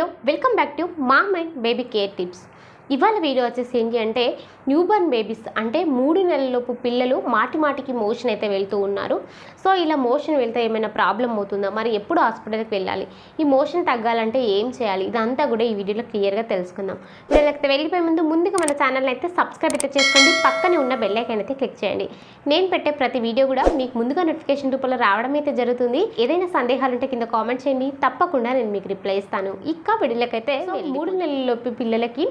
Hello, welcome back to Mom and Baby Care Tips. ఇవాళ video వచ్చేసి ఏంటి అంటే న్యూబర్న్ బేబీస్ అంటే మూడు నెలలలోపు పిల్లలు మాటి మాటికి మోషన్ అయితే వెళ్తూ ఉన్నారు. సో ఇలా మోషన్ వెళ్తే ఏమైనా ప్రాబ్లం అవుతుందా? మరి ఎప్పుడు హాస్పిటల్కి వెళ్ళాలి? ఈ మోషన్ తగ్గాలంటే ఏం చేయాలి? ఇదంతా కూడా ఈ వీడియోలో క్లియర్గా తెలుసుకుందాం. వీళ్ళకి వెళ్ళిపోయే ముందు ముందుగా మన ఛానల్ అయితే సబ్స్క్రైబ్ అయితే చేసుకోండి. పక్కనే ఉన్న బెల్ ఐకాన్ అయితే క్లిక్ చేయండి. నేను పెట్టే ప్రతి వీడియో కూడా మీకు ముందుగా నోటిఫికేషన్ రూపంలో రావడం అయితే జరుగుతుంది. ఏదైనా సందేహాలు ఉంటే కింద కామెంట్ చేయండి. తప్పకుండా నేను మీకు రిప్లై ఇస్తాను. ఇక్క వీడియోలకైతే మూడు నెలలలోపు పిల్లలకి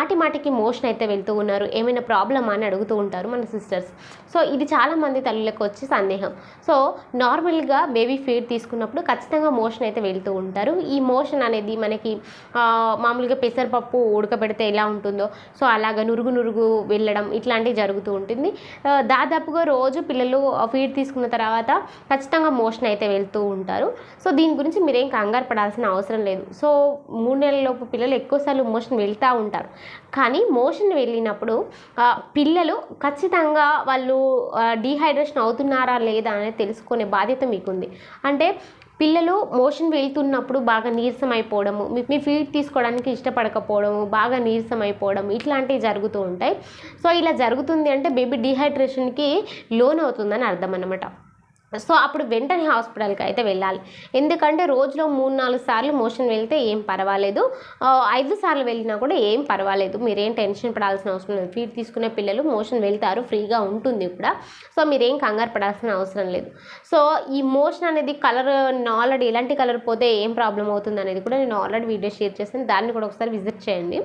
మాటి మాటికి మోషన్ అయితే వెళ్తూ ఉన్నారు. ఏమైనా ప్రాబ్లమా అని అడుగుతూ ఉంటారు మన సిస్టర్స్ సో ఇది చాలామంది తల్లులకు వచ్చే సందేహం. సో నార్మల్గా బేబీ ఫీడ్ తీసుకున్నప్పుడు ఖచ్చితంగా మోషన్ అయితే వెళ్తూ ఉంటారు. ఈ మోషన్ అనేది మనకి మామూలుగా పెసరపప్పు ఉడకబెడితే ఎలా ఉంటుందో సో అలాగా నురుగు నురుగు వెళ్ళడం ఇట్లాంటివి జరుగుతూ ఉంటుంది. దాదాపుగా రోజు పిల్లలు ఫీడ్ తీసుకున్న తర్వాత ఖచ్చితంగా మోషన్ అయితే వెళ్తూ ఉంటారు. సో దీని గురించి మీరేం కంగారు పడాల్సిన అవసరం లేదు. సో మూడు నెలలలోపు పిల్లలు ఎక్కువసార్లు మోషన్ వెళ్తూ ఉంటారు. కానీ మోషన్ వెళ్ళినప్పుడు పిల్లలు ఖచ్చితంగా వాళ్ళు డీహైడ్రేషన్ అవుతున్నారా లేదా అనేది తెలుసుకునే బాధ్యత మీకుంది. అంటే పిల్లలు మోషన్ వెళ్తున్నప్పుడు బాగా నీరసం అయిపోవడము మీ మీ ఫీడ్ తీసుకోవడానికి ఇష్టపడకపోవడము బాగా నీరసం అయిపోవడం ఇట్లాంటివి జరుగుతూ ఉంటాయి. సో ఇలా జరుగుతుంది అంటే బేబీ డీహైడ్రేషన్కి లోన్ అవుతుందని అర్థం అన్నమాట సో అప్పుడు వెంటనే హాస్పిటల్కి అయితే వెళ్ళాలి. ఎందుకంటే రోజులో మూడు నాలుగు సార్లు మోషన్ వెళ్తే ఏం పర్వాలేదు. ఐదు సార్లు వెళ్ళినా కూడా ఏం పర్వాలేదు. మీరేం టెన్షన్ పడాల్సిన అవసరం లేదు. ఫీడ్ తీసుకునే పిల్లలు మోషన్ వెళ్తారు ఫ్రీగా ఉంటుంది కూడా. సో మీరేం కంగారు పడాల్సిన అవసరం లేదు. సో ఈ మోషన్ అనేది కలర్ ఆల్రెడీ ఎలాంటి కలర్ పోతే ఏం ప్రాబ్లం అవుతుంది అనేది కూడా నేను ఆల్రెడీ వీడియో షేర్ చేస్తాను దాన్ని కూడా ఒకసారి విజిట్ చేయండి.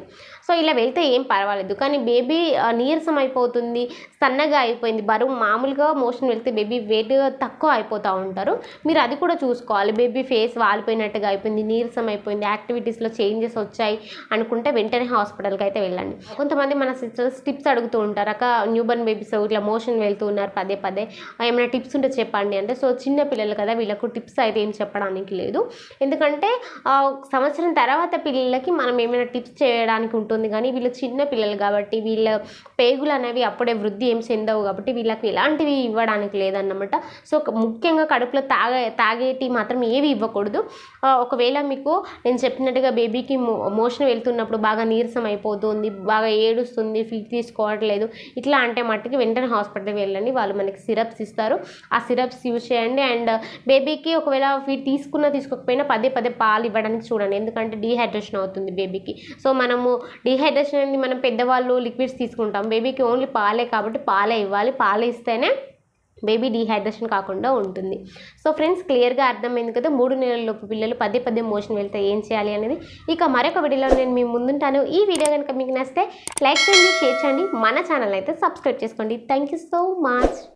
సో ఇలా వెళ్తే ఏం పర్వాలేదు. కానీ బేబీ నీరసం అయిపోతుంది సన్నగా అయిపోయింది. బరువు మామూలుగా మోషన్ వెళ్తే బేబీ వెయిట్ తక్కువ తక్కువ అయిపోతూ ఉంటారు. మీరు అది కూడా చూసుకోవాలి. బేబీ ఫేస్ వాలిపోయినట్టుగా అయిపోయింది నీరసం అయిపోయింది యాక్టివిటీస్లో చేంజెస్ వచ్చాయి అనుకుంటే వెంటనే హాస్పిటల్కి అయితే వెళ్ళండి. కొంతమంది మన సిస్టర్స్ టిప్స్ అడుగుతూ ఉంటారు. అక్క న్యూబర్న్ బేబీస్ ఇట్లా మోషన్ వెళ్తూ ఉన్నారు పదే పదే. ఏమైనా టిప్స్ ఉంటే చెప్పండి అంటే సో చిన్న పిల్లలు కదా వీళ్ళకు టిప్స్ అయితే ఏం చెప్పడానికి లేదు. ఎందుకంటే సంవత్సరం తర్వాత పిల్లలకి మనం ఏమైనా టిప్స్ చేయడానికి ఉంటుంది కానీ వీళ్ళు చిన్న పిల్లలు కాబట్టి వీళ్ళ పేగులు అనేవి అప్పుడే వృద్ధి ఏం చెందవు కాబట్టి వీళ్ళకి ఎలాంటివి ఇవ్వడానికి లేదన్నమాట. సో ఒక- ముఖ్యంగా కడుపులో తాగే తాగేటి మాత్రం ఏవి ఇవ్వకూడదు. ఒకవేళ మీకు నేను చెప్పినట్టుగా బేబీకి మో మోషన్ వెళ్తున్నప్పుడు బాగా నీరసం అయిపోతుంది బాగా ఏడుస్తుంది ఫీట్ తీసుకోవట్లేదు ఇట్లా అంటే మట్టుకి వెంటనే హాస్పిటల్కి వెళ్ళండి. వాళ్ళు మనకి సిరప్స్ ఇస్తారు. ఆ సిరప్స్ యూజ్ చేయండి. అండ్ బేబీకి ఒకవేళ ఫీడ్ తీసుకున్నా తీసుకోకపోయినా పదే పదే పాలు ఇవ్వడానికి చూడండి. ఎందుకంటే డీహైడ్రేషన్ అవుతుంది బేబీకి. సో మనము డీహైడ్రేషన్ అనేది మనం పెద్దవాళ్ళు లిక్విడ్స్ తీసుకుంటాం. బేబీకి ఓన్లీ పాలే కాబట్టి పాలే ఇవ్వాలి. పాలే ఇస్తేనే బేబీ డీహైడ్రేషన్ కాకుండా ఉంటుంది. సో ఫ్రెండ్స్ క్లియర్గా అర్థమైంది కదా మూడు నెలలలోపు పిల్లలు పదే పదే మోషన్ వెళ్తే ఏం చేయాలి అనేది. ఇక మరొక వీడియోలో నేను మీ ముందుంటాను. ఈ వీడియో కనుక మీకు నచ్చితే లైక్ చేయండి షేర్ చేయండి. మన ఛానల్ అయితే సబ్స్క్రైబ్ చేసుకోండి. Thank you so much.